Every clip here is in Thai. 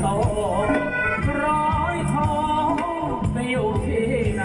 โตร้อยทองไปอยู่ที่ไหน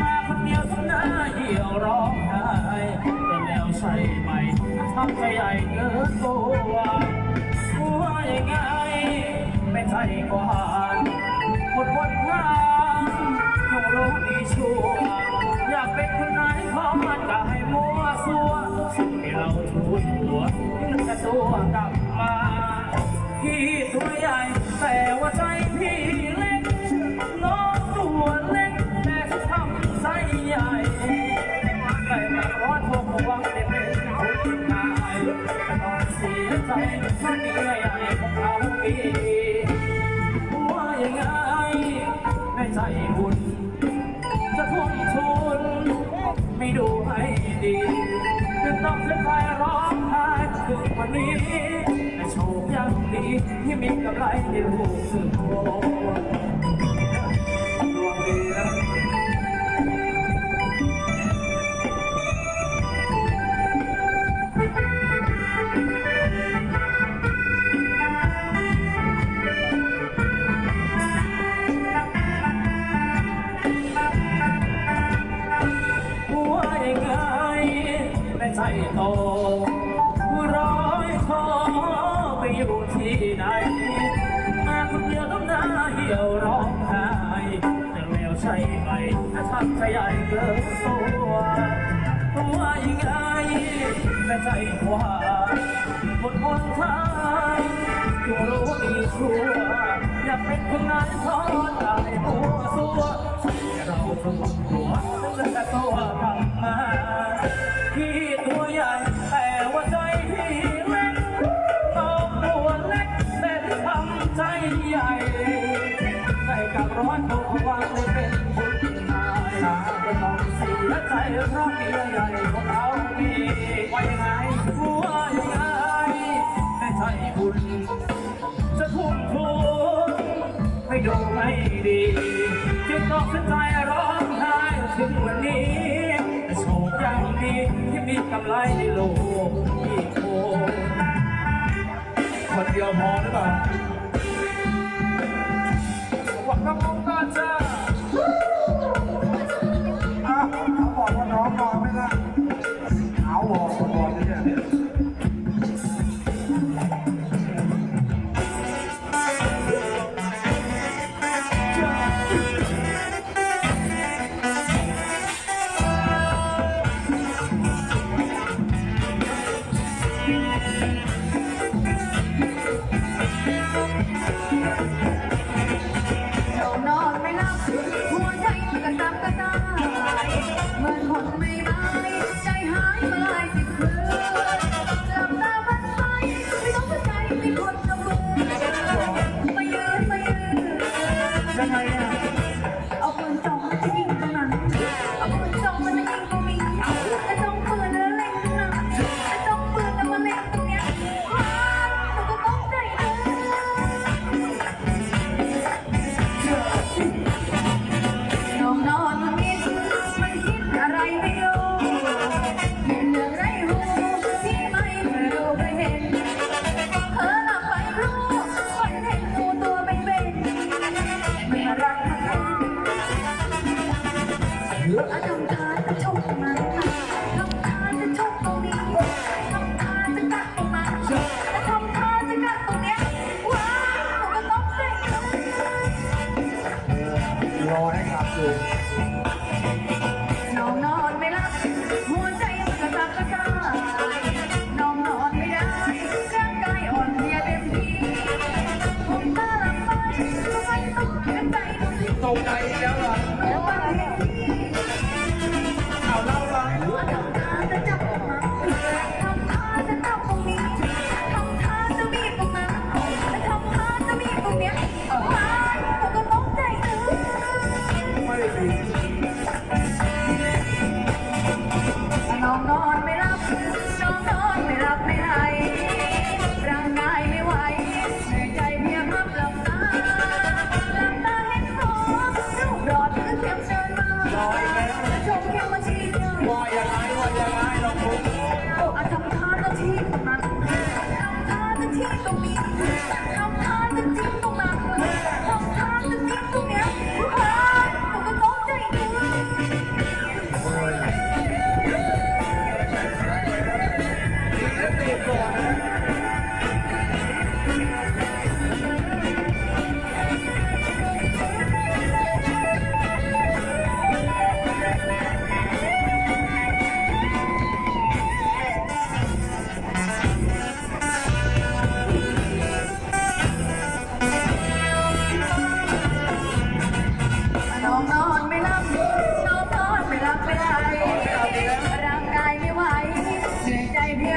มาคนเดียวทำหน้าเหี่ยวร้องไห้เป็นแล้วใช่ไหมทำใจใหญ่เกินตัวว่ายังไง ไม่ใช่กว่าหมดวันทางคงรู้ดีชัวอยากเป็นคนไหนขอมันก็ให้มัวซัวสิ่งที่เราทูนหัวนึกแต่ตัวกลับมาพี่ตัวใหญ่ แต่ว่าใจพี่เล็กน้องตัวเล็กแต่ทำใจใหญ่แต่มาร้อนพบหวังได้เป็นคนตายแต่ตอนเสียใจเพราะเมียใหญ่ของเขาเองว่ายังไงไม่ใจบุญจะทุ่มทุนไม่ดูให้ดีจะต้องเสียใจร้องไห้ถึงวันนี้ ที่มีกำไรในลูก ใหญ่เกินตัวว่ายังไงไม่ใจกว่าหมดหนทางอยู่รู้ดีชัวอยากเป็นคนนั้นขอได้หัวซัวเราทุกหัวตั้งแต่ตัวกลับมาพี่ตัวใหญ่แต่ว่าใจพี่เล็กน้องตัวเล็กแต่ทำใจใหญ่ได้กับร้อนตัววางเลย ต้องเสียใจเพราะเมียใหญ่ของเรามีว่ายังไงว่ายังไงไม่ใช่บุญจะทุ่มทุนให้ดูไม่ดีจึงต้องสนใจร้องไห้ถึงวันนี้แต่โชคยังดีที่มีกำไรในโลกอีกคคนเดียวพอหรือเปล่าหวังน้องก็จะ ดูสิตก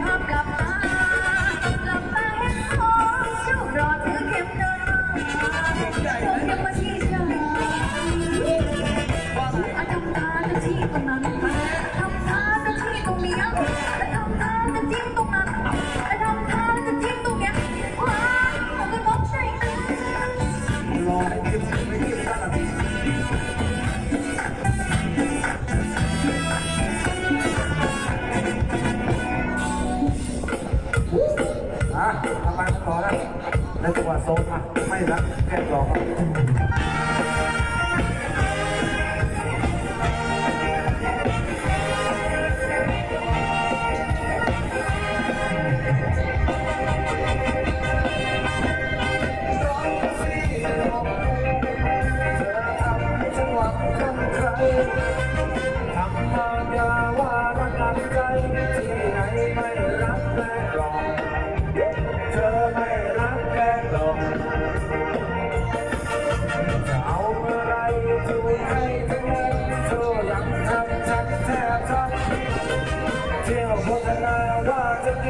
Hop, hop, hop. และจังหวะโซนไม่รับแค่รอค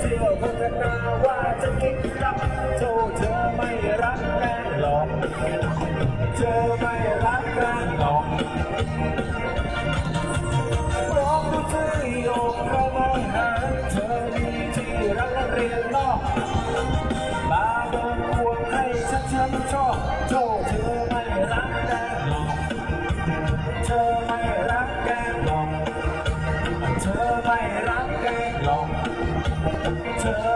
เที่ยวพัฒนาว่าจะกินรับโจเธอไม่รักแน่หรอกเธอไม่ Tell